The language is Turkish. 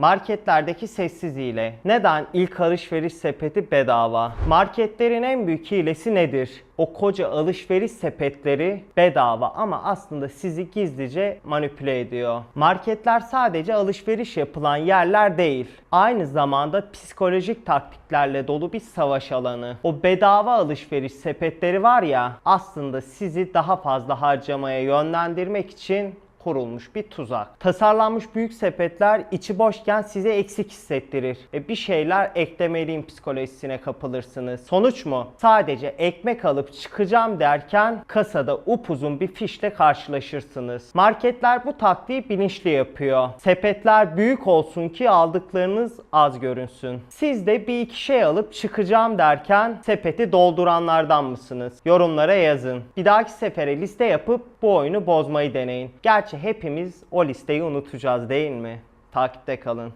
marketlerdeki sessiz hile. Neden ilk alışveriş sepeti bedava? Marketlerin en büyük hilesi nedir? O koca alışveriş sepetleri bedava ama aslında sizi gizlice manipüle ediyor. Marketler sadece alışveriş yapılan yerler değil. Aynı zamanda psikolojik taktiklerle dolu bir savaş alanı. O bedava alışveriş sepetleri var ya aslında sizi daha fazla harcamaya yönlendirmek için kurulmuş bir tuzak. Tasarlanmış büyük sepetler içi boşken size eksik hissettirir ve bir şeyler eklemeliyim psikolojisine kapılırsınız. Sonuç mu? Sadece ekmek alıp çıkacağım derken kasada upuzun bir fişle karşılaşırsınız. Marketler bu taktiği bilinçli yapıyor. Sepetler büyük olsun ki aldıklarınız az görünsün. Siz de bir iki şey alıp çıkacağım derken sepeti dolduranlardan mısınız? Yorumlara yazın. Bir dahaki sefere liste yapıp bu oyunu bozmayı deneyin. Gerçi hepimiz o listeyi unutacağız değil mi? Takipte kalın.